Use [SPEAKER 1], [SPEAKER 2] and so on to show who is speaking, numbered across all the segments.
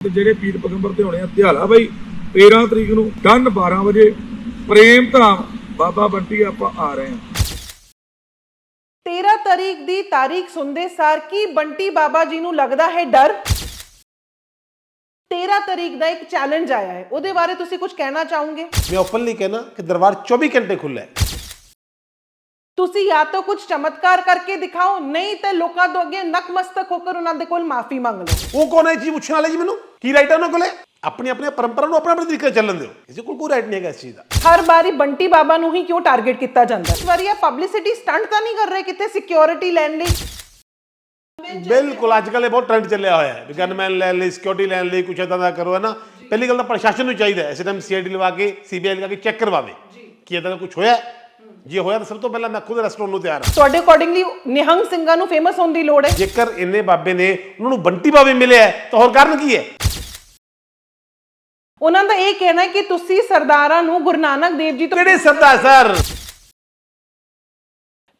[SPEAKER 1] ਤੇ ਜਿਹੜੇ ਪੀਰ ਪਗੰਬਰ ਤੇ ਹੋਣੇ ਆ ਧਿਆਲਾ ਬਾਈ 13 ਤਰੀਕ ਨੂੰ ਡਨ 12 ਵਜੇ ਪ੍ਰੇਮ ਧਾਮ ਬਾਬਾ ਬੰਟੀ ਆਪਾਂ ਆ ਰਹੇ ਹਾਂ
[SPEAKER 2] 13 ਤਾਰੀਖ ਦੀ ਤਾਰੀਖ ਸੁਣਦੇ ਸਾਰ ਕੀ ਬੰਟੀ ਬਾਬਾ ਜੀ ਨੂੰ ਲੱਗਦਾ ਹੈ ਡਰ 13 ਤਾਰੀਖ ਦਾ ਇੱਕ ਚੈਲੰਜ ਆਇਆ ਹੈ ਉਹਦੇ ਬਾਰੇ ਤੁਸੀਂ ਕੁਝ ਕਹਿਣਾ ਚਾਹੋਗੇ
[SPEAKER 3] मैं ओपनली कहना कि दरबार 24 घंटे खुला है
[SPEAKER 2] ਤੁਸੀਂ ਜਾਂ ਤਾਂ ਕੁਝ ਚਮਤਕਾਰ ਕਰਕੇ ਦਿਖਾਓ ਨਹੀਂ ਤਾਂ ਲੋਕਾਂ ਤੋਂ ਅੱਗੇ ਨਕਮਸਤਕ ਹੋ ਕੇ ਉਹਨਾਂ ਦੇ ਕੋਲ ਮਾਫੀ ਮੰਗ ਲਓ।
[SPEAKER 3] ਉਹ ਕੌਣ ਹੈ ਜੀ ਪੁੱਛਣ ਵਾਲੇ ਜੀ ਮੈਨੂੰ? ਕੀ ਰਾਈਟ ਹੈ ਉਹਨਾਂ ਕੋਲੇ? ਆਪਣੀ ਆਪਣੀ ਪਰੰਪਰਾ ਨੂੰ ਆਪਣੇ ਆਪਣੇ ਤਰੀਕੇ ਨਾਲ ਚੱਲਣ ਦਿਓ। ਕਿਸੇ ਕੋਲ ਕੋਈ ਰਾਈਟ ਨਹੀਂ ਹੈਗਾ ਇਸ ਚੀਜ਼ ਦਾ।
[SPEAKER 2] ਹਰ ਵਾਰੀ ਬੰਟੀ ਬਾਬਾ ਨੂੰ ਹੀ ਕਿਉਂ ਟਾਰਗੇਟ ਕੀਤਾ ਜਾਂਦਾ? ਇਸ ਵਾਰੀ ਇਹ ਪਬਲਿਸਿਟੀ ਸਟੰਟ ਤਾਂ ਨਹੀਂ ਕਰ ਰਹੇ ਕਿਤੇ ਸਿਕਿਉਰਿਟੀ ਲੈਣ ਲਈ?
[SPEAKER 3] ਬਿਲਕੁਲ ਅੱਜ ਕੱਲ੍ਹ ਇਹ ਬਹੁਤ ਟ੍ਰੈਂਡ ਚੱਲਿਆ ਹੋਇਆ ਹੈ। ਗਨਮੈਨ ਲੈਣ ਲਈ ਸਿਕਿਉਰਿਟੀ ਲੈਣ ਲਈ ਕੁਛ ਇਦਾਂ ਦਾ ਕਰੋ ਹੈ ਨਾ? ਪਹਿਲੀ ਗੱਲ ਤਾਂ ਪ੍ਰਸ਼ਾਸਨ ਨੂੰ ਚਾਹੀਦਾ ਹੈ। ਇਸ ਟਾਈਮ ਸੀਆਈਡੀ ਲਵਾ ਕੇ ਸੀਬੀਆਈ ਲਗਾ ਕੇ ਚੈੱਕ ਕਰਵਾਵੇ। ਕਿ ਇਦਾਂ ਦਾ ਕੁਝ ਹੋਇਆ? ਹੈ? ਜੇ ਹੋਇਆ ਤਾਂ ਸਭ ਤੋਂ ਪਹਿਲਾਂ ਮੈਂ ਖੁਦ ਰੈਸਟੋਰੈਂਟ ਨੂੰ ਤਿਆਰ ਹਾਂ।
[SPEAKER 2] ਤੁਹਾਡੇ ਅਕੋਰਡਿੰਗਲੀ ਨਿਹੰਗ ਸਿੰਘਾਂ ਨੂੰ ਫੇਮਸ ਹੋਣ ਦੀ ਲੋੜ ਹੈ।
[SPEAKER 3] ਜੇਕਰ ਇੰਨੇ ਬਾਬੇ ਨੇ ਉਹਨਾਂ ਨੂੰ ਬੰਟੀ ਬਾਬੇ ਮਿਲਿਆ ਹੈ, ਤਾਂ ਹੋਰ ਕਾਰਨ ਕੀ ਹੈ?
[SPEAKER 2] ਉਹਨਾਂ ਦਾ ਇਹ ਕਹਿਣਾ ਹੈ ਕਿ ਤੁਸੀਂ ਸਰਦਾਰਾਂ ਨੂੰ ਗੁਰੂ ਨਾਨਕ ਦੇਵ ਜੀ ਤੋਂ
[SPEAKER 3] ਕਿਹੜੇ ਸਰਦਾਰ ਸਰ?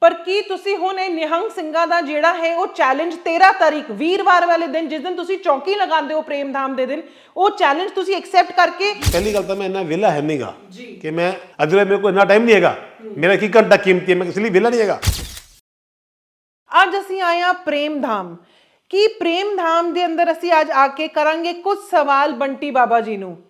[SPEAKER 2] ਪਰ ਕੀ ਤੁਸੀਂ ਹੁਣ ਇਹ ਨਿਹੰਗ ਸਿੰਘਾਂ ਦਾ ਜਿਹੜਾ ਹੈ ਉਹ ਚੈਲੰਜ 13 ਤਾਰੀਖ ਵੀਰਵਾਰ ਵਾਲੇ ਦਿਨ ਜਿਸ ਦਿਨ ਤੁਸੀਂ ਚੌਕੀ ਲਗਾਉਂਦੇ ਹੋ ਪ੍ਰੇਮ ਧਾਮ ਦੇ ਦਿਨ ਉਹ ਚੈਲੰਜ ਤੁਸੀਂ ਐਕਸੈਪਟ ਕਰਕੇ
[SPEAKER 3] ਪਹਿਲੀ ਗੱਲ ਤਾਂ ਮੈਂ ਇੰਨਾ ਵਿਹਲਾ ਹੈ ਨਹੀਂਗਾ ਕਿ ਮੈਂ ਅਜਲੇ ਮੇਰੇ ਕੋਲ ਇੰਨਾ ਟਾਈਮ ਨਹੀਂ ਹੈਗਾ। ਮੇਰਾ ਕੀ ਘੰਟਾ ਕੀਮਤੀ ਹੈ? ਮੈਂ ਕਿਸੇ ਲਈ ਵਿਹਲਾ ਨਹੀਂ ਹੈਗਾ।
[SPEAKER 2] ਅੱਜ ਅਸੀਂ ਆਏ ਹਾਂ ਪ੍ਰੇਮ ਧਾਮ। ਕੀ ਪ੍ਰੇਮ ਧਾਮ ਦੇ ਅੰਦਰ ਅਸੀਂ ਅੱਜ ਆ ਕੇ ਕਰਾਂਗੇ ਕੁਝ ਸਵਾਲ ਬੰਟੀ ਬਾਬਾ ਜੀ ਨੂੰ।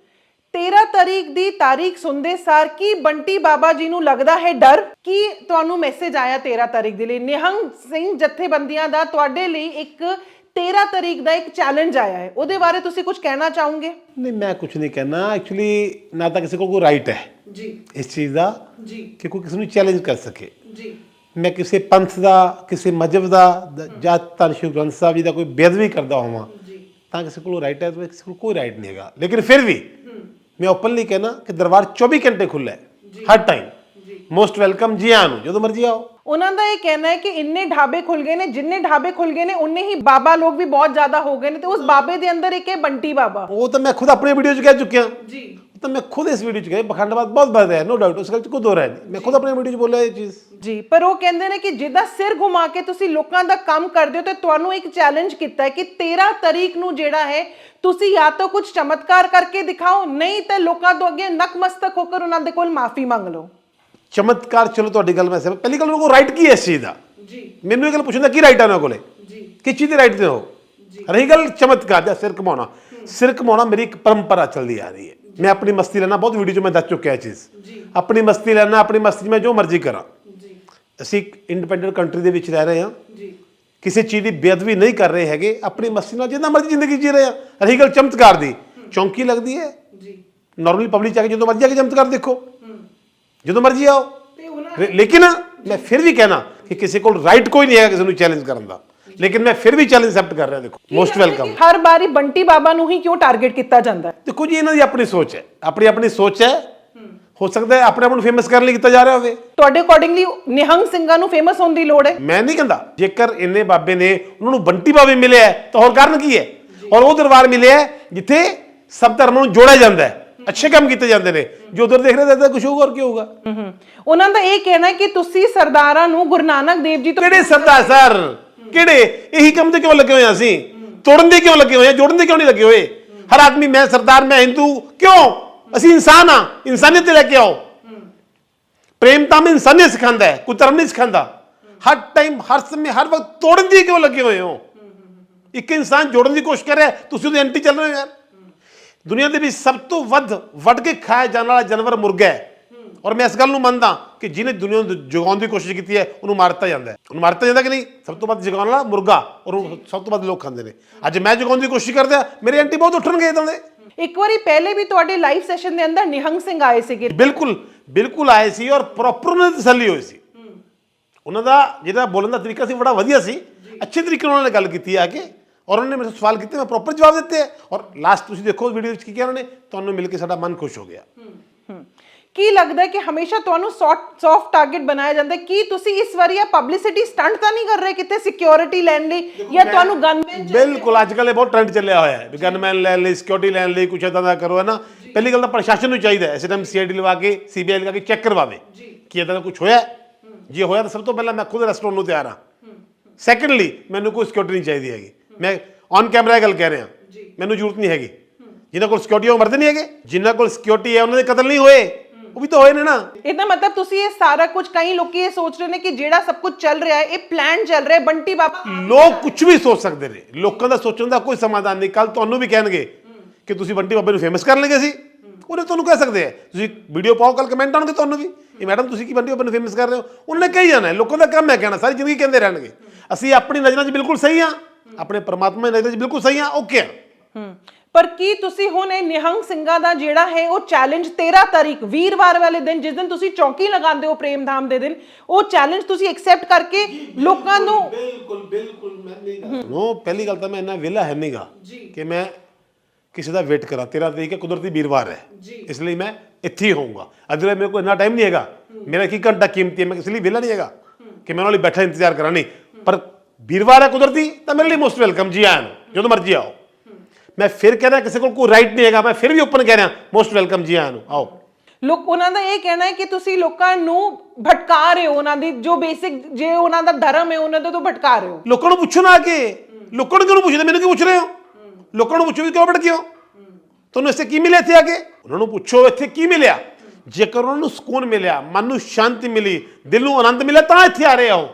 [SPEAKER 2] 13 ਤਾਰੀਖ ਦੀ ਤਾਰੀਖ ਸੁਣਦੇ ਸਾਰ ਕੀ ਬੰਟੀ ਬਾਬਾ ਜੀ ਨੂੰ ਲੱਗਦਾ ਹੈ ਡਰ? ਕੀ ਤੁਹਾਨੂੰ ਮੈਸੇਜ ਆਇਆ 13 ਤਾਰੀਖ ਦੇ ਲਈ? ਨਿਹੰਗ ਸਿੰਘ ਜਥੇਬੰਦੀਆਂ ਦਾ ਤੁਹਾਡੇ ਲਈ ਇੱਕ 13 ਤਾਰੀਖ ਦਾ ਇੱਕ ਚੈਲੰਜ ਆਇਆ ਹੈ। ਉਹਦੇ ਬਾਰੇ ਤੁਸੀਂ ਕੁਝ ਕਹਿਣਾ ਚਾਹੋਗੇ?
[SPEAKER 3] ਨਹੀਂ ਮੈਂ ਕੁਝ ਨਹੀਂ ਕਹਿਣਾ। ਐਕਚੁਅਲੀ ਨਾ ਤਾਂ ਕਿਸੇ ਕੋਲ ਕੋਈ ਰਾਈਟ ਹੈ।
[SPEAKER 2] ਜੀ।
[SPEAKER 3] ਇਸ ਚੀਜ਼ ਦਾ
[SPEAKER 2] ਜੀ।
[SPEAKER 3] ਕਿ ਕੋਈ ਕਿਸੇ ਨੂੰ ਚੈਲੰਜ ਕਰ ਸਕੇ।
[SPEAKER 2] ਜੀ।
[SPEAKER 3] ਮੈਂ ਕਿਸੇ ਪੰਥ ਦਾ ਕਿਸੇ ਮਜਹਬ ਦਾ ਜਾਂ ਧੰਨ ਸ਼੍ਰੀ ਗ੍ਰੰਥ ਸਾਹਿਬ ਜੀ ਦਾ ਕੋਈ ਬੇਅਦਬੀ ਕਰਦਾ ਹੋਵਾਂ ਤਾਂ ਕਿਸੇ ਕੋਲ ਰਾਈਟ ਹੈ ਤਾਂ ਕਿਸੇ ਕੋਲ ਕੋਈ ਰਾਈਟ ਨਹੀਂ ਹੈਗਾ। ਲੇਕਿਨ ਫਿਰ ਵੀ ਮੈਂ ਓਪਨਲੀ ਕਹਿਣਾ ਕਿ ਦਰਬਾਰ 24 ਘੰਟੇ ਖੁੱਲਾ ਹੈ। ਹਰ ਟਾਈਮ ਮੋਸਟ ਵੈਲਕਮ ਜੀ ਆਇਆਂ ਨੂੰ ਜਦੋਂ ਮਰਜ਼ੀ ਆਓ
[SPEAKER 2] ਉਹਨਾਂ ਦਾ ਇਹ ਕਹਿਣਾ ਹੈ ਕਿ ਇੰਨੇ ਢਾਬੇ ਖੁੱਲ ਗਏ ਨੇ ਜਿੰਨੇ ਢਾਬੇ ਖੁੱਲ ਗਏ ਨੇ ਉਨੇ ਹੀ ਬਾਬਾ ਲੋਕ ਵੀ ਬਹੁਤ ਜ਼ਿਆਦਾ ਹੋ ਗਏ ਨੇ ਤੇ ਉਸ ਬਾਬੇ ਦੇ ਅੰਦਰ ਇੱਕ ਹੈ ਬੰਟੀ ਬਾਬਾ
[SPEAKER 3] ਉਹ ਤਾਂ ਮੈਂ ਖੁਦ ਆਪਣੀ ਵੀਡੀਓ 'ਚ ਕਹਿ ਚੁੱਕਿਆ
[SPEAKER 2] ਜੀ
[SPEAKER 3] ਉਹ ਤਾਂ ਮੈਂ ਖੁਦ ਇਸ ਵੀਡੀਓ 'ਚ ਕਹਿ ਬਖੰਡਬਾਦ ਬਹੁਤ ਵੱਧ ਹੈ ਨੋ ਡਾਊਟ ਉਸ ਗੱਲ 'ਚ ਕੋਈ ਦੋ ਰਾਏ ਨਹੀਂ ਮੈਂ ਖੁਦ ਆਪਣੀ ਵੀਡੀਓ 'ਚ ਬੋਲਿਆ ਇਹ ਚੀਜ਼
[SPEAKER 2] ਜੀ ਪਰ ਉਹ ਕਹਿੰਦੇ ਨੇ ਕਿ ਜਿੱਦਾਂ ਸਿਰ ਘੁਮਾ ਕੇ ਤੁਸੀਂ ਲੋਕਾਂ ਦਾ ਕੰਮ ਕਰਦੇ ਹੋ ਤੇ ਤੁਹਾਨੂੰ ਇੱਕ ਚੈਲੰਜ ਕੀਤਾ ਹੈ ਕਿ 13 ਤਾਰੀਖ ਨੂੰ ਜਿਹੜਾ ਹੈ ਤੁਸੀਂ ਜਾਂ ਤਾਂ ਕੁਝ ਚਮਤਕਾਰ ਕਰਕੇ ਦਿਖਾਓ ਨਹੀਂ ਤਾਂ ਲੋਕਾਂ ਤੋਂ ਅੱਗੇ ਨਕਮਸਤਕ ਹੋ ਕੇ ਉਹਨਾਂ ਦੇ ਕੋਲ ਮਾਫੀ ਮੰਗ ਲਓ
[SPEAKER 3] ਚਮਤਕਾਰ ਚਲੋ ਤੁਹਾਡੀ ਗੱਲ ਮੈਂ ਸਮਝ ਪਹਿਲੀ ਗੱਲ ਉਹਨਾਂ ਕੋਲ ਰਾਈਟ ਕੀ ਹੈ ਇਸ ਚੀਜ਼ ਦਾ?
[SPEAKER 2] ਜੀ।
[SPEAKER 3] ਮੈਨੂੰ ਇਹ ਗੱਲ ਪੁੱਛਣ ਦਾ ਕੀ ਰਾਈਟ ਹੈ ਉਹਨਾਂ ਕੋਲੇ?
[SPEAKER 2] ਜੀ।
[SPEAKER 3] ਕਿਸ ਚੀਜ਼ ਦੇ ਰਾਈਟ ਤੇ ਹੋ ਰਹੀ ਗੱਲ ਚਮਤਕਾਰ ਦਾ ਸਿਰ ਘਮਾਉਣਾ। ਸਿਰ ਘਮਾਉਣਾ ਮੇਰੀ ਇੱਕ ਪਰੰਪਰਾ ਚੱਲਦੀ ਆ ਰਹੀ ਹੈ। ਮੈਂ ਆਪਣੀ ਮਸਤੀ ਲੈਣਾ ਬਹੁਤ ਵੀਡੀਓ 'ਚ ਮੈਂ ਦੱਸ ਚੁੱਕਿਆ ਇਹ ਚੀਜ਼। ਆਪਣੀ ਮਸਤੀ ਲੈਣਾ ਆਪਣੀ ਮਸਤੀ 'ਚ ਮੈਂ ਜੋ ਮਰਜ਼ੀ ਕਰਾਂ।
[SPEAKER 2] ਜੀ।
[SPEAKER 3] ਅਸੀਂ ਇੱਕ ਇੰਡੀਪੈਂਡੈਂਟ ਕੰਟਰੀ ਦੇ ਵਿੱਚ ਰਹਿ ਰਹੇ ਹਾਂ।
[SPEAKER 2] ਜੀ।
[SPEAKER 3] ਕਿਸੇ ਚੀਜ਼ ਦੀ ਬੇਅਦਬੀ ਨਹੀਂ ਕਰ ਰਹੇ ਹੈਗੇ ਆਪਣੀ ਮਸਤੀ ਨਾਲ ਜਿੰਨਾ ਮਰਜ਼ੀ ਜ਼ਿੰਦਗੀ ਜੀ ਰਹੇ ਹਾਂ। ਰਹੀ ਗੱਲ ਚਮਤਕਾਰ ਦੀ। ਚੌਂਕੀ ਲੱਗਦੀ ਹੈ।
[SPEAKER 2] ਜੀ।
[SPEAKER 3] ਨਾਰਮਲੀ ਪਬਲਿਕ ਜਾ ਕੇ ਜਦੋਂ ਮਰਜ਼ੀ ਆ ਕੇ ਚਮਤਕਾਰ ਦੇਖੋ। ਜਦੋਂ ਮਰਜ਼ੀ ਆਓ।
[SPEAKER 2] ਤੇ ਉਹਨਾਂ
[SPEAKER 3] ਲੇ- ਲੇਕਿਨ ਮੈਂ ਫਿਰ ਵੀ ਕਹਿਣਾ ਕਿ ਕਿਸੇ ਕੋਲ ਰਾਈਟ ਕੋਈ ਨਹੀਂ ਹੈਗਾ ਕਿਸੇ ਨੂੰ ਚੈਲੰਜ ਕਰਨ ਦਾ। ਲੇਕਿਨ ਮੈਂ ਫਿਰ ਵੀ ਚੈਲੰਜ ਐਕਸੈਪਟ ਕਰ ਰਿਹਾ ਦੇਖੋ ਮੋਸਟ ਵੈਲਕਮ
[SPEAKER 2] ਹਰ ਵਾਰੀ ਬੰਟੀ ਬਾਬਾ ਨੂੰ ਹੀ ਕਿਉਂ ਟਾਰਗੇਟ ਕੀਤਾ ਜਾਂਦਾ ਹੈ?
[SPEAKER 3] ਦੇਖੋ ਜੀ ਇਹਨਾਂ ਦੀ ਆਪਣੀ ਸੋਚ ਹੈ। ਆਪਣੀ ਆਪਣੀ ਸੋਚ ਹੈ। ਹੋ। ਸਕਦਾ ਹੈ ਆਪਣੇ ਆਪ ਨੂੰ ਫੇਮਸ ਕਰਨ ਲਈ ਕੀਤਾ ਜਾ ਰਿਹਾ ਹੋਵੇ।
[SPEAKER 2] ਤੁਹਾਡੇ ਅਕੋਰਡਿੰਗਲੀ ਨਿਹੰਗ ਸਿੰਘਾਂ ਨੂੰ ਫੇਮਸ ਹੋਣ ਦੀ ਲੋੜ ਹੈ?
[SPEAKER 3] ਮੈਂ ਨਹੀਂ ਕਹਿੰਦਾ ਜੇਕਰ ਇੰਨੇ ਬਾਬੇ ਨੇ ਉਹਨਾਂ ਨੂੰ ਬੰਟੀ ਬਾਬੇ ਮਿਲਿਆ ਹੈ, ਤਾਂ ਹੋਰ ਕਾਰਨ ਕੀ ਹੈ? ਔਰ ਉਹ ਦਰਬਾਰ ਮਿਲਿਆ ਹੈ, ਜਿੱਥੇ ਸਭ ਧਰਮਾਂ ਨੂੰ ਜੋੜਿਆ ਜਾਂਦਾ ਹੈ। ਅੱਛੇ ਕੰਮ ਕੀਤੇ ਜਾਂਦੇ ਨੇ। ਜੋ ਉਧਰ ਦੇਖ ਰਹੇ ਤਾਂ ਕੁਝ ਹੋਊਗਾ ਔਰ ਕੀ ਹੋਊਗਾ?
[SPEAKER 2] ਹਮ, ਉਹਨਾਂ ਦਾ ਇਹ ਕਹਿਣਾ ਹੈ ਕਿ ਤੁਸੀਂ ਸਰਦਾਰਾਂ ਨੂੰ ਗੁਰੂ ਨਾਨਕ ਦੇਵ ਜੀ ਤੋਂ
[SPEAKER 3] ਕਿਹੜੇ ਸਰਦਾਰ ਸਰ? ਕਿਹੜੇ? ਇਹੀ ਕੰਮ ਤੇ ਕਿਉਂ ਲੱਗੇ ਹੋਏ ਹਾਂ ਅਸੀਂ? ਤੋੜਨ ਦੇ ਕਿਉਂ ਲੱਗੇ ਹੋਏ ਹਾਂ ਜੋੜਨ ਦੇ ਕਿਉਂ ਨਹੀਂ ਲੱਗੇ ਹੋਏ? ਹਰ ਆਦਮੀ ਮੈਂ ਸਰਦਾਰ ਮੈਂ ਹਿੰਦੂ ਕਿਉਂ? ਅਸੀਂ ਇਨਸਾਨ ਆ ਇਨਸਾਨੀਅਤ ਤੇ ਲੈ ਕੇ ਆਓ। ਪ੍ਰੇਮ ਤਾਂ ਮੈਂ ਇਨਸਾਨੀਅਤ ਸਿਖਾਉਂਦਾ ਹੈ ਕੋਈ ਧਰਮ ਨਹੀਂ ਸਿਖਾਉਂਦਾ। ਹਰ ਟਾਈਮ ਹਰ ਸਮੇਂ ਹਰ ਵਕਤ ਤੋੜਨ ਦੀ ਕਿਉਂ ਲੱਗੇ ਹੋਏ ਹੋ। ਇੱਕ ਇਨਸਾਨ ਜੋੜਨ ਦੀ ਕੋਸ਼ਿਸ਼ ਕਰ ਰਿਹਾ ਹੈ, ਤੁਸੀਂ ਉਹਦੇ ਐਂਟੀ ਚੱਲ ਰਹੇ ਹੋ ਯਾਰ। ਦੁਨੀਆ ਦੇ ਵਿੱਚ ਸਭ ਤੋਂ ਵੱਧ ਵੱਢ ਕੇ ਖਾਇਆ ਜਾਣ ਵਾਲਾ ਜਾਨਵਰ ਮੁਰਗਾ ਹੈ। ਔਰ ਮੈਂ ਇਸ ਗੱਲ ਨੂੰ ਮੰਨਦਾ ਕਿ ਜਿਹਨੇ ਦੁਨੀਆ ਨੂੰ ਜਗਾਉਣ ਦੀ ਕੋਸ਼ਿਸ਼ ਕੀਤੀ ਹੈ ਉਹਨੂੰ ਮਾਰ ਦਿੱਤਾ ਜਾਂਦਾ ਹੈ। ਉਹਨੂੰ ਮਾਰ ਦਿੱਤਾ ਜਾਂਦਾ ਕਿ ਨਹੀਂ? ਸਭ ਤੋਂ ਵੱਧ ਜਗਾਉਣ ਵਾਲਾ ਮੁਰਗਾ ਔਰ ਉਹ ਸਭ ਤੋਂ ਵੱਧ ਲੋਕ ਖਾਂਦੇ ਨੇ। ਅੱਜ ਮੈਂ ਜਗਾਉਣ ਦੀ ਕੋਸ਼ਿਸ਼ ਕਰਦਾ ਮੇਰੇ ਐਂਟੀ ਬਹੁਤ ਉੱਠਣਗੇ ਇਦਾਂ ਦੇ।
[SPEAKER 2] ਇੱਕ ਵਾਰੀ ਪਹਿਲੇ ਵੀ ਤੁਹਾਡੇ ਲਾਈਵ ਸੈਸ਼ਨ ਦੇ ਅੰਦਰ ਨਿਹੰਗ ਸਿੰਘ ਆਏ ਸੀਗੇ।
[SPEAKER 3] ਬਿਲਕੁਲ ਬਿਲਕੁਲ ਆਏ ਸੀ ਔਰ ਪ੍ਰੋਪਰ ਉਹਨਾਂ ਦੀ ਤਸੱਲੀ ਹੋਈ ਸੀ। ਉਹਨਾਂ ਦਾ ਜਿਹੜਾ ਬੋਲਣ ਦਾ ਤਰੀਕਾ ਸੀ ਬੜਾ ਵਧੀਆ ਸੀ। ਅੱਛੇ ਤਰੀਕੇ ਨਾਲ ਉਹਨਾਂ ਨੇ ਗੱਲ ਕੀਤੀ ਆ ਕੇ ਔਰ ਉਹਨਾਂ ਨੇ ਮੇਰੇ ਸਵਾਲ ਕੀਤੇ ਮੈਂ ਪ੍ਰੋਪਰ ਜਵਾਬ ਦਿੱਤੇ। ਔਰ ਲਾਸਟ ਤੁਸੀਂ ਦੇਖੋ ਵੀਡੀਓ ਵਿੱਚ ਕੀ ਕਿਹਾ ਉਹਨਾਂ ਨੇ ਤੁਹਾਨੂੰ ਮਿਲ ਕੇ ਸਾਡਾ ਮਨ ਖੁਸ਼ ਹੋ ਗਿਆ।
[SPEAKER 2] ਕੀ ਲੱਗਦਾ ਕਿ ਹਮੇਸ਼ਾ ਤੁਹਾਨੂੰ ਸੌਫਟ ਟਾਰਗੇਟ ਬਣਾਇਆ ਜਾਂਦਾ ਕੀ ਤੁਸੀਂ ਇਸ ਵਾਰੀ ਇਹ ਪਬਲਿਸਿਟੀ ਸਟੰਟ ਤਾਂ ਨਹੀਂ ਕਰ ਰਹੇ ਕਿਤੇ ਸਿਕਿਉਰਿਟੀ ਲੈਣ ਲਈ? ਜਾਂ ਤੁਹਾਨੂੰ ਗਨਮੈਨ
[SPEAKER 3] ਬਿਲਕੁਲ ਅੱਜ ਕੱਲ੍ਹ ਇਹ ਬਹੁਤ ਟ੍ਰੈਂਡ ਚੱਲਿਆ ਹੋਇਆ ਹੈ ਵੀ ਗਨਮੈਨ ਲੈਣ ਲਈ ਸਿਕਿਉਰਿਟੀ ਲੈਣ ਲਈ ਕੁਛ ਇਦਾਂ ਦਾ ਕਰੋ ਹੈ ਨਾ? ਪਹਿਲੀ ਗੱਲ ਤਾਂ ਪ੍ਰਸ਼ਾਸਨ ਨੂੰ ਚਾਹੀਦਾ ਹੈ ਇਸ ਟਾਈਮ ਸੀਆਈਡੀ ਲਵਾ ਕੇ ਸੀਬੀਆਈ ਲਗਾ ਕੇ ਚੈੱਕ ਕਰਵਾਵੇ ਕਿ ਇਦਾਂ ਦਾ ਕੁਝ ਹੋਇਆ। ਜੇ ਹੋਇਆ ਤਾਂ ਸਭ ਤੋਂ ਪਹਿਲਾਂ ਮੈਂ ਖੁਦ ਰੈਸਟੋਰੈਂਟ ਨੂੰ ਤਿਆਰ ਹਾਂ। ਸੈਕੰਡਲੀ ਮੈਨੂੰ ਕੋਈ ਸਿਕਿਉਰਿਟੀ ਨਹੀਂ ਚਾਹੀਦੀ ਹੈਗੀ। ਮੈਂ ਔਨ ਕੈਮਰਾ ਇਹ ਗੱਲ ਕਹਿ ਰਿਹਾ। ਮੈਨੂੰ ਜ਼ਰੂਰਤ ਨਹੀਂ ਹੈਗੀ। ਜਿਨ੍ਹਾਂ ਕੋਲ ਸਿਕਿਉਰਿਟੀ ਉਹ ਮਰਦੇ ਨਹੀਂ ਹੈਗੇ। ਜਿਨ੍ਹਾਂ ਕੋਲ ਸਿਕਿਉਰਿਟੀ ਹੈ ਉਹਨਾਂ ਦੇ ਕਤਲ ਨਹੀਂ ਹੋਏ। ਉਹ ਵੀ ਤਾਂ ਹੋਏ ਨੇ ਨਾ।
[SPEAKER 2] ਇਹਦਾ ਮਤਲਬ ਤੁਸੀਂ ਇਹ ਸਾਰਾ ਕੁਝ ਕਈ ਲੋਕੀ ਇਹ ਸੋਚ ਰਹੇ ਨੇ ਕਿ ਜਿਹੜਾ ਸਭ ਕੁਝ ਚੱਲ ਰਿਹਾ ਹੈ ਇਹ ਪਲਾਨ ਚੱਲ ਰਿਹਾ ਹੈ ਬੰਟੀ ਬਾਬਾ
[SPEAKER 3] ਲੋਕ ਕੁਝ ਵੀ ਸੋਚ ਸਕਦੇ ਨੇ। ਲੋਕਾਂ ਦਾ ਸੋਚਣ ਦਾ ਕੋਈ ਸਮਾਧਾਨ ਨਹੀਂ। ਕੱਲ ਤੁਹਾਨੂੰ ਵੀ ਕਹਿਣਗੇ ਕਿ ਤੁਸੀਂ ਬੰਟੀ ਬਾਬੇ ਨੂੰ ਫੇਮਸ ਕਰਨ ਲੱਗੇ ਸੀ। ਉਹਨੇ ਤੁਹਾਨੂੰ ਕਹਿ ਸਕਦੇ ਆ। ਤੁਸੀਂ ਵੀਡੀਓ ਪਾਓ ਕੱਲ ਕਮੈਂਟ ਆਉਣਗੇ ਤੁਹਾਨੂੰ ਵੀ। ਇਹ ਮੈਡਮ ਤੁਸੀਂ ਕੀ ਬੰਟੀ ਬਾਬੇ ਨੂੰ ਫੇਮਸ ਕਰ ਰਹੇ ਹੋ? ਉਹਨਾਂ ਨੇ ਕਹੀ ਜਾਣਾ ਲੋਕਾਂ ਦਾ ਕੰਮ ਹੈ ਕਹਿਣਾ। ਸਾਰੀ ਜ਼ਿੰਦਗੀ ਕਹਿੰਦੇ ਰਹਿਣਗੇ। ਅਸੀਂ ਆਪਣੀ ਨਜ਼ਰਾਂ 'ਚ ਬਿਲਕੁਲ ਸਹੀ ਹਾਂ। ਆਪਣੇ ਪਰਮਾਤਮਾ ਦੀ ਨਜ਼ਰ 'ਚ ਬਿਲਕੁਲ ਸਹੀ ਹਾਂ ਓਕੇ ਹੂੰ।
[SPEAKER 2] ਪਰ ਕੀ ਤੁਸੀਂ ਹੁਣ ਇਹ ਨਿਹੰਗ ਸਿੰਘਾਂ ਦਾ ਜਿਹੜਾ ਹੈ ਉਹ ਚੈਲੰਜ 13 ਤਾਰੀਖ ਵੀਰਵਾਰ ਵਾਲੇ ਦਿਨ ਜਿਸ ਦਿਨ ਤੁਸੀਂ ਚੌਕੀ ਲਗਾਉਂਦੇ ਹੋ ਪ੍ਰੇਮ ਧਾਮ ਦੇ ਦਿਨ ਉਹ ਚੈਲੰਜ ਤੁਸੀਂ ਐਕਸੈਪਟ ਕਰਕੇ ਲੋਕਾਂ ਨੂੰ
[SPEAKER 3] ਬਿਲਕੁਲ ਬਿਲਕੁਲ ਮੈਂ ਨਹੀਂ ਨੋ ਪਹਿਲੀ ਗੱਲ ਤਾਂ ਮੈਂ ਇੰਨਾ ਵਿਹਲਾ ਹੈ ਨਹੀਂਗਾ ਕਿ ਮੈਂ ਕਿਸੇ ਦਾ ਵੇਟ ਕਰਾਂ। ਤੇਰਾ ਤਰੀਕ ਹੈ ਕੁਦਰਤੀ ਵੀਰਵਾਰ ਹੈ। ਇਸ ਲਈ ਮੈਂ ਇੱਥੇ ਹੀ ਹੋਊਂਗਾ। ਅਦਰਵਾਇਜ਼ ਮੇਰੇ ਕੋਲ ਇੰਨਾ ਟਾਈਮ ਨਹੀਂ ਹੈਗਾ। ਮੇਰਾ ਕੀ ਘੰਟਾ ਕੀਮਤੀ ਹੈ ਮੈਂ ਇਸ ਲਈ ਵਿਹਲਾ ਨਹੀਂ ਹੈਗਾ ਕਿ ਮੈਂ ਉਹਨਾਂ ਲਈ ਬੈਠਾ ਇੰਤਜ਼ਾਰ ਕਰਾਂ। ਨਹੀਂ ਪਰ ਵੀਰਵਾਰ ਹੈ ਕੁਦਰਤੀ ਤਾਂ ਮੇਰੇ ਲਈ ਮੋਸਟ ਵੈਲਕਮ ਜੀ ਆਇਆਂ ਨੂੰ ਜਦੋਂ ਮਰਜ਼ੀ ਆਓ। ਮੈਂ ਫਿਰ ਕਹਿ ਰਿਹਾ ਕਿਸੇ ਕੋਲ ਕੋਈ ਰਾਈਟ ਨਹੀਂ ਹੈਗਾ ਮੈਂ ਫਿਰ ਵੀ ਓਪਨ ਕਹਿ ਰਿਹਾ ਮੋਸਟ ਵੈਲਕਮ ਜੀ ਆਇਆਂ ਨੂੰ ਆਓ।
[SPEAKER 2] ਲੋਕ ਉਹਨਾਂ ਦਾ ਇਹ ਕਹਿਣਾ ਹੈ ਕਿ ਤੁਸੀਂ ਲੋਕਾਂ ਨੂੰ ਭਟਕਾ ਰਹੇ ਹੋ ਉਹਨਾਂ ਦੀ ਜੋ ਬੇਸਿਕ ਜੇ ਉਹਨਾਂ ਦਾ ਧਰਮ ਹੈ ਉਹਨਾਂ ਦੇ ਤੋਂ ਭਟਕਾ ਰਹੇ ਹੋ।
[SPEAKER 3] ਲੋਕਾਂ ਨੂੰ ਪੁੱਛੋ ਨਾ ਕੇ ਲੋਕਾਂ ਨੂੰ ਕਿਉਂ ਪੁੱਛਦੇ ਮੈਨੂੰ ਕਿਉਂ ਪੁੱਛ ਰਹੇ ਹੋ? ਲੋਕਾਂ ਨੂੰ ਪੁੱਛੋ ਵੀ ਕਿਉਂ ਭਟਕੇ ਹੋ? ਤੁਹਾਨੂੰ ਇੱਥੇ ਕੀ ਮਿਲਿਆ ਇੱਥੇ ਆ ਕੇ? ਉਹਨਾਂ ਨੂੰ ਪੁੱਛੋ ਇੱਥੇ ਕੀ ਮਿਲਿਆ? ਜੇਕਰ ਉਹਨਾਂ ਨੂੰ ਸਕੂਨ ਮਿਲਿਆ ਮਨ ਨੂੰ ਸ਼ਾਂਤੀ ਮਿਲੀ ਦਿਲ ਨੂੰ ਆਨੰਦ ਮਿਲਿਆ ਤਾਂ ਇੱਥੇ ਆ ਰਹੇ ਹੋ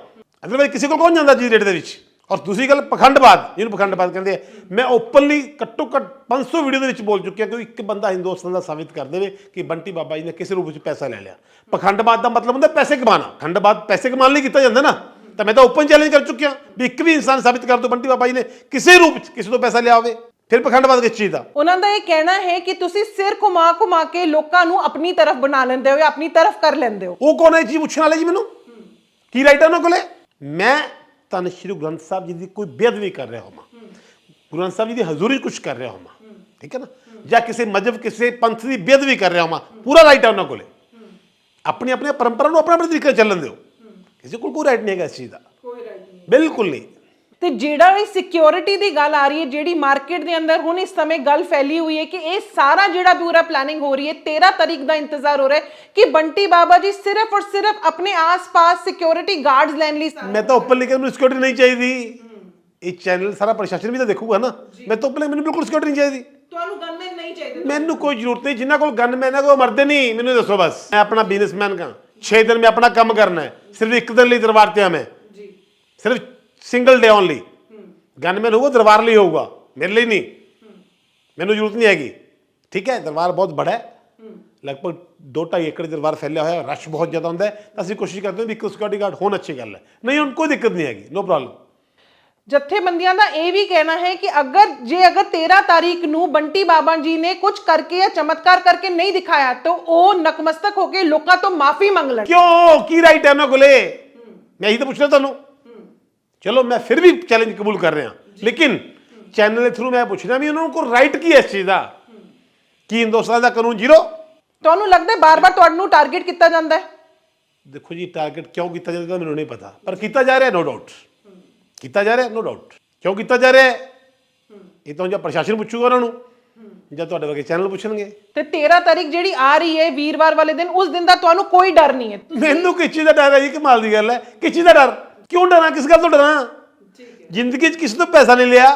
[SPEAKER 3] ਅਦਰਵਾਇਜ਼ ਕਿਸੇ ਕੋਲ ਕੌਣ ਜਾਂਦਾ ਜੀ ਰੇਟ ਦੇ ਵਿੱਚ? ਔਰ ਦੂਸਰੀ ਗੱਲ ਪਖੰਡਬਾਦ ਜਿਹਨੂੰ ਪਖੰਡਬਾਦ ਕਹਿੰਦੇ ਆ। ਮੈਂ ਓਪਨਲੀ ਘੱਟੋ ਘੱਟ 500 ਵੀਡੀਓ ਦੇ ਵਿੱਚ ਬੋਲ ਚੁੱਕਿਆ ਕਿ ਇੱਕ ਬੰਦਾ ਹਿੰਦੁਸਤਾਨ ਦਾ ਸਾਬਿਤ ਕਰ ਦੇਵੇ ਕਿ ਬੰਟੀ ਬਾਬਾ ਜੀ ਨੇ ਕਿਸੇ ਰੂਪ ਵਿੱਚ ਪੈਸਾ ਲੈ ਲਿਆ। ਪਖੰਡਬਾਦ ਦਾ ਮਤਲਬ ਹੁੰਦਾ ਪੈਸੇ ਕਮਾਣਾ ਖੰਡਬਾਦ ਪੈਸੇ ਕਮਾਉਣ ਲਈ ਕੀਤਾ ਜਾਂਦਾ ਨਾ। ਤਾਂ ਮੈਂ ਤਾਂ ਓਪਨ ਚੈਲੰਜ ਕਰ ਚੁੱਕਿਆ ਵੀ ਇੱਕ ਵੀ ਇਨਸਾਨ ਸਾਬਿਤ ਕਰ ਦੋ ਬੰਟੀ ਬਾਬਾ ਜੀ ਨੇ ਕਿਸੇ ਰੂਪ ਵਿੱਚ ਕਿਸੇ ਤੋਂ ਪੈਸਾ ਲਿਆ ਹੋਵੇ। ਫਿਰ ਪਖੰਡਬਾਦ ਕਿਸ ਚੀਜ਼ ਦਾ?
[SPEAKER 2] ਉਹਨਾਂ ਦਾ ਇਹ ਕਹਿਣਾ ਹੈ ਕਿ ਤੁਸੀਂ ਸਿਰ ਘੁਮਾ ਘੁਮਾ ਕੇ ਲੋਕਾਂ ਨੂੰ ਆਪਣੀ ਤਰਫ ਬਣਾ ਲੈਂਦੇ ਹੋ ਜਾਂ ਆਪਣੀ ਤਰਫ ਕਰ ਲੈਂਦੇ ਹੋ।
[SPEAKER 3] ਉਹ ਕੌਣ ਹੈ ਚੀਜ਼ ਪੁੱਛਣ ਵਾਲੇ ਜੀ ਮੈਨੂੰ? ਕੀ ਰਾਈਟ ਹੈ ਉਹਨਾਂ ਕੋਲੇ? ਮੈਂ ਤਾਂ ਸ਼੍ਰੀ ਗੁਰੂ ਗ੍ਰੰਥ ਸਾਹਿਬ ਜੀ ਦੀ ਕੋਈ ਬੇਅਦਬੀ ਕਰ ਰਿਹਾ ਹਾਂ ਗੁਰੂ ਗ੍ਰੰਥ ਸਾਹਿਬ ਜੀ ਦੀ ਹਜ਼ੂਰੀ ਕੁਝ ਕਰ ਰਿਹਾ ਹਾਂ ਠੀਕ ਹੈ ਨਾ? ਜਾਂ ਕਿਸੇ ਮਜਹਬ ਕਿਸੇ ਪੰਥ ਦੀ ਬੇਅਦਬੀ ਕਰ ਰਿਹਾ ਹਾਂ ਪੂਰਾ ਰਾਈਟ ਹੈ ਉਹਨਾਂ ਕੋਲੇ। ਆਪਣੀ ਆਪਣੀ ਪਰੰਪਰਾ ਨੂੰ ਆਪਣਾ ਆਪਣਾ ਤਰੀਕੇ ਚੱਲਣ ਦਿਓ। ਕਿਸੇ ਕੋਲ ਕੋਈ ਰਾਈਟ ਨਹੀਂ ਹੈਗਾ ਇਸ ਚੀਜ਼ ਦਾ।
[SPEAKER 2] ਕੋਈ ਰਾਈਟ ਨਹੀਂ
[SPEAKER 3] ਬਿਲਕੁਲ ਨਹੀਂ।
[SPEAKER 2] ਤੇ ਜਿਹੜਾ ਇਹ ਸਿਕਿਉਰਿਟੀ ਦੀ ਗੱਲ ਆ ਰਹੀ ਹੈ ਜਿਹੜੀ ਮਾਰਕੀਟ ਦੇ ਅੰਦਰ ਹੁਣ ਇਸ ਸਮੇਂ ਗੱਲ ਫੈਲੀ ਹੋਈ ਹੈ ਕਿ ਇਹ ਸਾਰਾ ਜਿਹੜਾ ਪੂਰਾ ਪਲਾਨਿੰਗ ਹੋ ਰਹੀ ਹੈ 13 ਤਾਰੀਖ ਦਾ ਇੰਤਜ਼ਾਰ ਹੋ ਰਿਹਾ ਹੈ ਕਿ ਬੰਟੀ ਬਾਬਾ ਜੀ ਸਿਰਫ ਔਰ ਸਿਰਫ ਆਪਣੇ ਆਸ-ਪਾਸ ਸਿਕਿਉਰਿਟੀ ਗਾਰਡਸ ਲੈਣ ਲਈ
[SPEAKER 3] ਮੈਂ ਤਾਂ ਓਪਨ ਲਿਖਿਆ ਮੈਨੂੰ ਸਿਕਿਉਰਿਟੀ ਨਹੀਂ ਚਾਹੀਦੀ। ਇਹ ਚੈਨਲ ਸਾਰਾ ਪ੍ਰਸ਼ਾਸਨ ਵੀ ਤਾਂ ਦੇਖੂਗਾ ਨਾ। ਮੈਂ ਤਾਂ ਓਪਨ ਮੈਨੂੰ ਬਿਲਕੁਲ ਸਿਕਿਉਰਿਟੀ ਨਹੀਂ ਚਾਹੀਦੀ।
[SPEAKER 2] ਤੁਹਾਨੂੰ ਗਨਮੈਨ ਨਹੀਂ ਚਾਹੀਦੇ।
[SPEAKER 3] ਮੈਨੂੰ ਕੋਈ ਜ਼ਰੂਰਤ ਨਹੀਂ ਜਿਨ੍ਹਾਂ ਕੋਲ ਗਨ ਮੈਨ ਹੈ ਉਹ ਮਰਦੇ ਨਹੀਂ। ਮੈਨੂੰ ਦੱਸੋ ਬਸ। ਮੈਂ ਆਪਣਾ ਬਿਜ਼ਨਸਮੈਨ ਕਾ 6 ਦਿਨ ਮੈਂ ਆਪਣਾ ਕੰਮ ਕਰਨਾ ਹੈ। ਸਿਰਫ ਇੱਕ ਦਿਨ ਲਈ ਦਰਬਾਰ ਤੇ ਆ ਮੈਂ
[SPEAKER 2] ਜੀ।
[SPEAKER 3] ਸਿਰਫ ਸਿੰਗਲ ਡੇ ਓਨਲੀ ਗਨਮੈਨ ਹੋਊਗਾ ਦਰਬਾਰ ਲਈ ਹੋਊਗਾ। ਮੇਰੇ ਲਈ ਨਹੀਂ। ਮੈਨੂੰ ਜ਼ਰੂਰਤ ਨਹੀਂ ਹੈਗੀ। ਠੀਕ ਹੈ ਦਰਬਾਰ ਬਹੁਤ ਬੜਾ ਹੈ। ਲਗਭਗ 2.5 ਏਕੜ ਦਰਬਾਰ ਫੈਲਿਆ ਹੋਇਆ ਰਸ਼ ਬਹੁਤ ਜ਼ਿਆਦਾ ਹੁੰਦਾ ਹੈ। ਤਾਂ ਅਸੀਂ ਕੋਸ਼ਿਸ਼ ਕਰਦੇ ਹਾਂ ਵੀ ਇੱਕ ਸਿਕਿਉਰਿਟੀ ਗਾਰਡ ਹੋਣ ਅੱਛੀ ਗੱਲ ਹੈ। ਨਹੀਂ ਹੁਣ ਕੋਈ ਦਿੱਕਤ ਨਹੀਂ ਹੈਗੀ। ਨੋ ਪ੍ਰੋਬਲਮ
[SPEAKER 2] ਜਥੇਬੰਦੀਆਂ ਦਾ ਇਹ ਵੀ ਕਹਿਣਾ ਹੈ ਕਿ ਅਗਰ ਜੇ ਅਗਰ 13 ਤਾਰੀਖ ਨੂੰ ਬੰਟੀ ਬਾਬਾ ਜੀ ਨੇ ਕੁਝ ਕਰਕੇ ਜਾਂ ਚਮਤਕਾਰ ਕਰਕੇ ਨਹੀਂ ਦਿਖਾਇਆ ਤਾਂ ਉਹ ਨਕਮਸਤਕ ਹੋ ਕੇ ਲੋਕਾਂ ਤੋਂ ਮਾਫੀ ਮੰਗ ਲੈਣ।
[SPEAKER 3] ਕਿਉਂ? ਕੀ ਰਾਈਟ ਹੈ ਉਹਨਾਂ ਕੋਲੇ? ਮੈਂ ਇਹੀ ਤਾਂ ਪੁੱਛ ਰਿਹਾ ਤੁਹਾਨੂੰ। ਚਲੋ ਮੈਂ ਫਿਰ ਵੀ ਚੈਲੰਜ ਕਬੂਲ ਕਰ ਰਿਹਾ। ਲੇਕਿਨ ਚੈਨਲ ਦੇ ਥਰੂ ਮੈਂ ਪੁੱਛ ਰਿਹਾ ਵੀ ਉਹਨਾਂ ਕੋਲ ਰਾਈਟ ਕੀ ਹੈ ਇਸ ਚੀਜ਼ ਦਾ? ਕੀ ਹਿੰਦੁਸਤਾਨ ਦਾ ਕਾਨੂੰਨ ਜ਼ੀਰੋ?
[SPEAKER 2] ਤੁਹਾਨੂੰ ਲੱਗਦਾ ਬਾਰ-ਬਾਰ ਤੁਹਾਨੂੰ ਟਾਰਗੇਟ ਕੀਤਾ ਜਾਂਦਾ ਹੈ?
[SPEAKER 3] ਦੇਖੋ ਜੀ ਟਾਰਗੇਟ ਕਿਉਂ ਕੀਤਾ ਜਾਂਦਾ ਮੈਨੂੰ ਨਹੀਂ ਪਤਾ। ਪਰ ਕੀਤਾ ਜਾ ਰਿਹਾ ਨੋ ਡਾਊਟ ਕੀਤਾ ਜਾ ਰਿਹਾ ਨੋ ਡਾਊਟ ਕਿਉਂ ਕੀਤਾ ਜਾ ਰਿਹਾ? ਇਹ ਤਾਂ ਜਾਂ ਪ੍ਰਸ਼ਾਸਨ ਪੁੱਛੂਗਾ ਉਹਨਾਂ ਨੂੰ ਜਾਂ ਤੁਹਾਡੇ ਵਰਗੇ ਚੈਨਲ ਪੁੱਛਣਗੇ।
[SPEAKER 2] ਤੇ 13 ਤਾਰੀਖ ਜਿਹੜੀ ਆ ਰਹੀ ਹੈ ਵੀਰਵਾਰ ਵਾਲੇ ਦਿਨ ਉਸ ਦਿਨ ਦਾ ਤੁਹਾਨੂੰ ਕੋਈ ਡਰ ਨਹੀਂ ਹੈ।
[SPEAKER 3] ਮੈਨੂੰ ਕਿਸ ਦਾ ਡਰ ਹੈ ਜੀ? ਕਮਾਲ ਦੀ ਗੱਲ ਹੈ। ਕਿਸ ਦਾ ਡਰ? ਕਿਉਂ ਡਰਾਂ? ਕਿਸ ਗੱਲ ਤੋਂ ਡਰਾਂ? ਜ਼ਿੰਦਗੀ 'ਚ ਕਿਸੇ ਤੋਂ ਪੈਸਾ ਨਹੀਂ ਲਿਆ?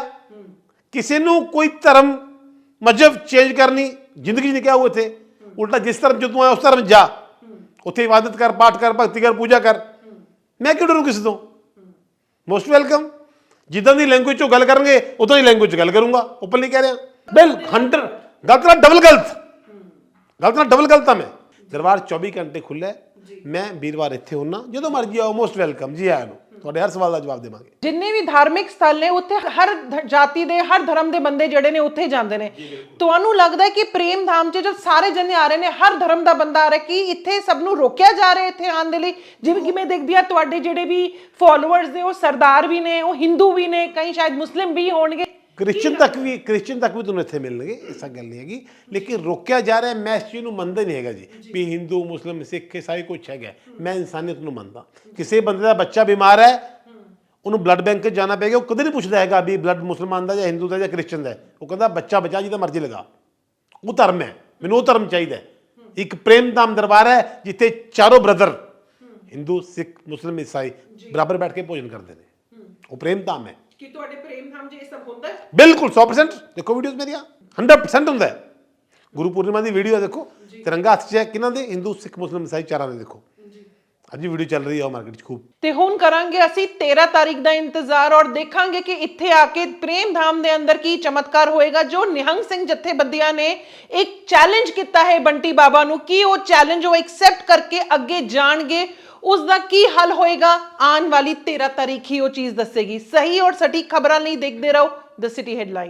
[SPEAKER 3] ਕਿਸੇ ਨੂੰ ਕੋਈ ਧਰਮ ਮਜਹਬ ਚੇਂਜ ਕਰਨੀ ਜ਼ਿੰਦਗੀ 'ਚ ਨਹੀਂ ਕਿਹਾ ਉਹ ਇੱਥੇ। ਉਲਟਾ ਜਿਸ ਧਰਮ 'ਚ ਤੂੰ ਆਇਆ ਉਸ ਧਰਮ ਜਾ। ਉੱਥੇ ਇਬਾਦਤ ਕਰ ਪਾਠ ਕਰ ਭਗਤੀ ਕਰ ਪੂਜਾ ਕਰ। ਮੈਂ ਕਿਉਂ ਡਰੂ ਕਿਸੇ ਤੋਂ? ਮੋਸਟ ਵੈਲਕਮ ਜਿੱਦਾਂ ਦੀ ਲੈਂਗੁਏਜ 'ਚੋਂ ਗੱਲ ਕਰਨਗੇ ਉਦਾਂ ਦੀ ਲੈਂਗੁਏਜ 'ਚ ਗੱਲ ਕਰੂੰਗਾ। ਓਪਨਲੀ ਕਹਿ ਰਿਹਾ। ਬਿਲ 100 ਗਲਤ ਨਾਲ ਡਬਲ ਗਲਤ। ਗਲਤ ਨਾਲ ਡਬਲ ਗਲਤ ਆ ਮੈਂ। ਦਰਬਾਰ 24 ਘੰਟੇ ਖੁੱਲ੍ਹਾ ਮੈਂ ਵੀਰਵਾਰ ਇੱਥੇ ਹੁੰਨਾ। ਜਦੋਂ ਮਰਜ਼ੀ ਆਓ ਮੋਸਟ ਵੈਲਕਮ ਜੀ ਆਇਆਂ ਨੂੰ। ਤੁਹਾਡੇ ਹਰ ਸਵਾਲ ਦਾ ਜਵਾਬ ਦੇਵਾਂਗੇ।
[SPEAKER 2] ਜਿੰਨੇ ਵੀ ਧਾਰਮਿਕ ਸਥਲ ਨੇ ਉੱਥੇ ਹਰ ਧ- ਜਾਤੀ ਦੇ ਹਰ ਧਰਮ ਦੇ ਬੰਦੇ ਜਿਹੜੇ ਨੇ ਉੱਥੇ ਜਾਂਦੇ ਨੇ। ਤੁਹਾਨੂੰ ਲੱਗਦਾ ਹੈ ਕਿ ਪ੍ਰੇਮ ਧਾਮ 'ਚ ਜਦ ਸਾਰੇ ਜਣੇ ਆ ਰਹੇ ਨੇ ਹਰ ਧਰਮ ਦਾ ਬੰਦਾ ਆ ਰਿਹਾ ਕਿ ਇੱਥੇ ਸਭ ਨੂੰ ਰੋਕਿਆ ਜਾ ਰਿਹਾ ਇੱਥੇ ਆਉਣ ਦੇ ਲਈ? ਜਿਵੇਂ ਕਿ ਮੈਂ ਦੇਖਦੀ ਆ ਤੁਹਾਡੇ ਜਿਹੜੇ ਵੀ ਫਾਲੋਅਰਸ ਨੇ ਉਹ ਸਰਦਾਰ ਵੀ ਨੇ ਉਹ ਹਿੰਦੂ ਵੀ ਨੇ ਕਈ ਸ਼ਾਇਦ ਮੁਸਲਿਮ ਵੀ ਹੋਣਗੇ।
[SPEAKER 3] ਕ੍ਰਿਸਚੀਅਨ ਤੱਕ ਵੀ ਕ੍ਰਿਸਚੀਅਨ ਤੱਕ ਵੀ ਤੁਹਾਨੂੰ ਇੱਥੇ ਮਿਲਣਗੇ ਐਸਾ ਗੱਲ ਨਹੀਂ ਹੈਗੀ। ਲੇਕਿਨ ਰੋਕਿਆ ਜਾ ਰਿਹਾ ਮੈਂ ਇਸ ਚੀਜ਼ ਨੂੰ ਮੰਨਦਾ ਨਹੀਂ ਹੈਗਾ ਜੀ ਵੀ ਹਿੰਦੂ ਮੁਸਲਿਮ ਸਿੱਖ ਈਸਾਈ ਕੁਛ ਹੈਗਾ ਮੈਂ ਇਨਸਾਨੀਅਤ ਨੂੰ ਮੰਨਦਾ। ਕਿਸੇ ਬੰਦੇ ਦਾ ਬੱਚਾ ਬਿਮਾਰ ਹੈ ਉਹਨੂੰ ਬਲੱਡ ਬੈਂਕ 'ਚ ਜਾਣਾ ਪਏਗਾ ਉਹ ਕਦੇ ਨਹੀਂ ਪੁੱਛਦਾ ਹੈਗਾ ਵੀ ਬਲੱਡ ਮੁਸਲਮਾਨ ਦਾ ਜਾਂ ਹਿੰਦੂ ਦਾ ਜਾਂ ਕ੍ਰਿਸਚੀਅਨ ਦਾ। ਉਹ ਕਹਿੰਦਾ ਬੱਚਾ ਬਚਾ ਜਿਹਦਾ ਮਰਜ਼ੀ ਲਗਾ। ਉਹ ਧਰਮ ਹੈ ਮੈਨੂੰ ਉਹ ਧਰਮ ਚਾਹੀਦਾ। ਇੱਕ ਪ੍ਰੇਮ ਧਾਮ ਦਰਬਾਰ ਹੈ ਜਿੱਥੇ ਚਾਰੋਂ ਬ੍ਰਦਰ ਹਿੰਦੂ ਸਿੱਖ ਮੁਸਲਿਮ ਈਸਾਈ ਬਰਾਬਰ ਬੈਠ ਕੇ ਭੋਜਨ ਕਰਦੇ ਨੇ। ਉਹ ਪ੍ਰੇਮ ਧਾਮ ਹੈ।
[SPEAKER 2] ਕਿ ਤੁਹਾਡੇ ਪ੍ਰੇਮ ਧਾਮ 'ਚ ਇਹ ਸਭ ਹੁੰਦਾ ਹੈ?
[SPEAKER 3] ਬਿਲਕੁਲ 100% ਦੇਖੋ ਵੀਡੀਓਜ਼ ਮੇਰੀਆਂ। 100% ਹੁੰਦਾ ਹੈ। ਗੁਰੂ ਪੂਰਨਿਮਾ ਦੀ ਵੀਡੀਓ ਦੇਖੋ। ਤਿਰੰਗਾ ਹੱਥ 'ਚ ਹੈ। ਕਿਹਨਾਂ ਦੇ? ਹਿੰਦੂ ਸਿੱਖ ਮੁਸਲਿਮ ਈਸਾਈ ਚਾਰਾਂ ਦੇ ਦੇਖੋ। ਅੱਜ ਵੀ ਵੀਡੀਓ ਚੱਲ ਰਹੀ ਹੈ ਮਾਰਕੀਟ 'ਚ ਖੂਬ।
[SPEAKER 2] ਤੇ ਹੁਣ ਕਰਾਂਗੇ ਅਸੀਂ 13 ਤਾਰੀਖ ਦਾ ਇੰਤਜ਼ਾਰ ਔਰ ਦੇਖਾਂਗੇ ਕਿ ਇੱਥੇ ਆ ਕੇ ਪ੍ਰੇਮ ਧਾਮ ਦੇ ਅੰਦਰ ਕੀ ਚਮਤਕਾਰ ਹੋਏਗਾ ਜੋ ਨਿਹੰਗ ਸਿੰਘ ਜਥੇਬੰਦੀਆਂ ਨੇ ਇੱਕ ਚੈਲੰਜ ਕੀਤਾ ਹੈ ਬੰਟੀ ਬਾਬਾ ਨੂੰ। ਕੀ ਉਹ ਚੈਲੰਜ ਉਹ ਐਕਸੈਪਟ ਕਰਕੇ ਅੱਗੇ ਜਾਣਗੇ? ਉਸ ਦਾ ਕੀ ਹੱਲ ਹੋਏਗਾ? ਆਉਣ ਵਾਲੀ 13 ਤਾਰੀਖ ਹੀ ਉਹ ਚੀਜ਼ ਦੱਸੇਗੀ। ਸਹੀ ਔਰ ਸਟੀਕ ਖਬਰਾਂ ਲਈ ਦੇਖਦੇ ਰਹੋ। The city headline